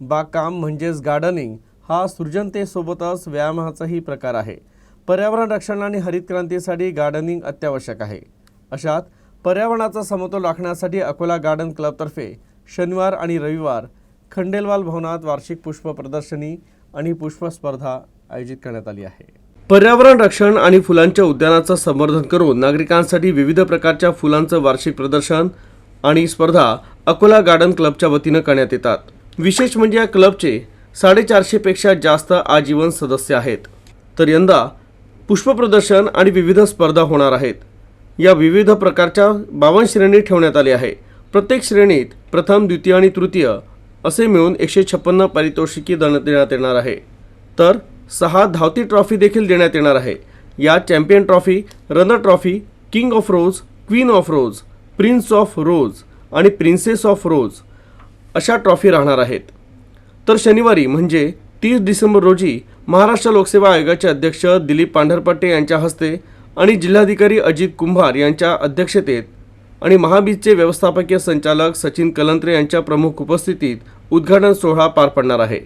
बागकाम म्हणजेच गार्डनिंग हा सृजनतेसोबतच व्यायामाचाही प्रकार आहे. पर्यावरण रक्षण आणि हरित क्रांतीसाठी गार्डनिंग अत्यावश्यक आहे. अशात पर्यावरणाचा समतोल राखण्यासाठी अकोला गार्डन क्लबतर्फे शनिवार आणि रविवार खंडेलवाल भवनात वार्षिक पुष्प प्रदर्शनी आणि पुष्प स्पर्धा आयोजित करण्यात आली आहे. पर्यावरण रक्षण आणि फुलांच्या उद्यानाचं संवर्धन करून नागरिकांसाठी विविध प्रकारच्या फुलांचं वार्षिक प्रदर्शन आणि स्पर्धा अकोला गार्डन क्लबच्या वतीनं करण्यात येतात. विशेष म्हणजे या क्लबचे साडेचारशेपेक्षा जास्त आजीवन सदस्य आहेत. तर यंदा पुष्पप्रदर्शन आणि विविध स्पर्धा होणार आहेत. या विविध प्रकारच्या बावन्न श्रेणी ठेवण्यात आली आहे. प्रत्येक श्रेणीत प्रथम द्वितीय आणि तृतीय असे मिळून एकशे छप्पन्न पारितोषिकी देण्यात देण्यात येणार आहे. तर सहा धावती ट्रॉफी देखील देण्यात येणार आहे. या champion trophy runner trophy king of rose queen of rose prince of rose आणि प्रिन्सेस ऑफ रोज अशा ट्रॉफी राहणार आहेत. तर शनिवारी म्हणजे तीस डिसेंबर रोजी महाराष्ट्र लोकसेवा आयोगाचे अध्यक्ष दिलीप पांढरपट्टे यांच्या हस्ते आणि जिल्हाधिकारी अजित कुंभार यांच्या अध्यक्षतेत आणि महाबीजचे व्यवस्थापकीय संचालक सचिन कलंत्रे यांच्या प्रमुख उपस्थितीत उद्घाटन सोहळा पार पडणार आहे.